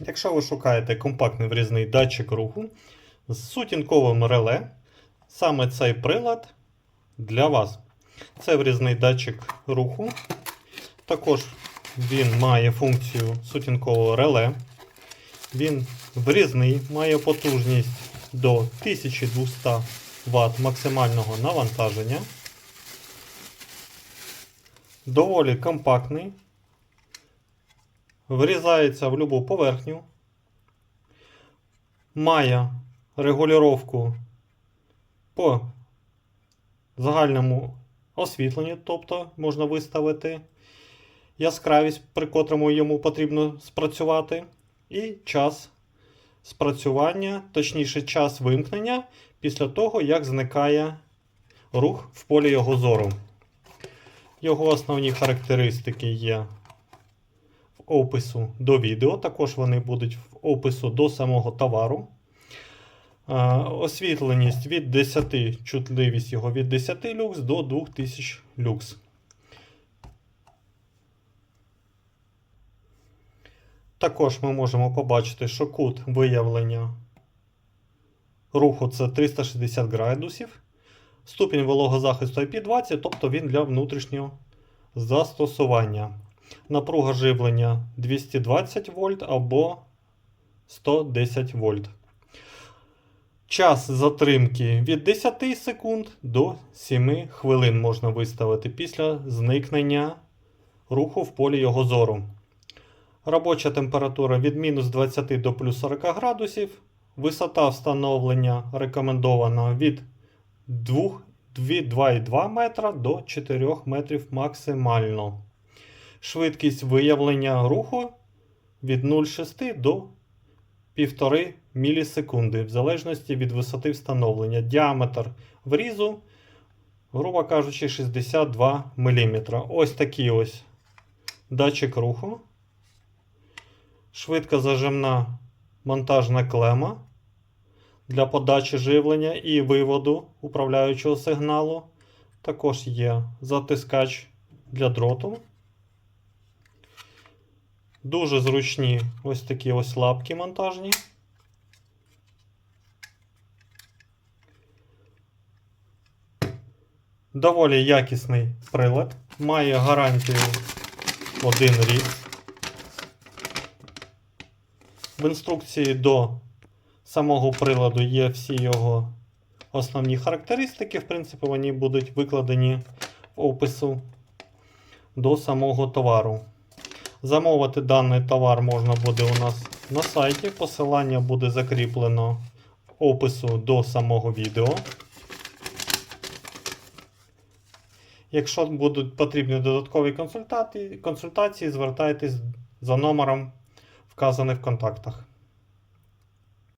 Якщо ви шукаєте компактний врізний датчик руху з сутінковим реле, саме цей прилад для вас. Це врізний датчик руху. Також він має функцію сутінкового реле. Він врізний, має потужність до 1200 Вт максимального навантаження. Доволі компактний. Врізається в будь-яку поверхню. Має регулювання по загальному освітленню, тобто можна виставити яскравість, при котрому йому потрібно спрацювати, і час спрацювання, точніше, час вимкнення після того, як зникає рух в полі його зору. Його основні характеристики є опису до відео, також вони будуть в опису до самого товару. Освітленість від 10, чутливість його від 10 люкс до 2000 люкс. Також ми можемо побачити, що кут виявлення руху це 360 градусів. Ступінь вологозахисту IP20, тобто він для внутрішнього застосування. Напруга живлення 220 вольт або 110 вольт. Час затримки від 10 секунд до 7 хвилин можна виставити після зникнення руху в полі його зору. Робоча температура від мінус 20 до плюс 40 градусів. Висота встановлення рекомендована від 2,2 метра до 4 метрів максимально. Швидкість виявлення руху від 0,6 до 1,5 мілісекунди, в залежності від висоти встановлення. Діаметр врізу, грубо кажучи, 62 мм. Ось такий ось датчик руху. Швидко зажимна монтажна клема для подачі живлення і виводу управляючого сигналу. Також є затискач для дроту. Дуже зручні ось такі ось лапки монтажні. Доволі якісний прилад. Має гарантію один рік. В інструкції до самого приладу є всі його основні характеристики. В принципі, вони будуть викладені в опису до самого товару. Замовити даний товар можна буде у нас на сайті. Посилання буде закріплено в опису до самого відео. Якщо будуть потрібні додаткові консультації, звертайтесь за номером вказаних в контактах.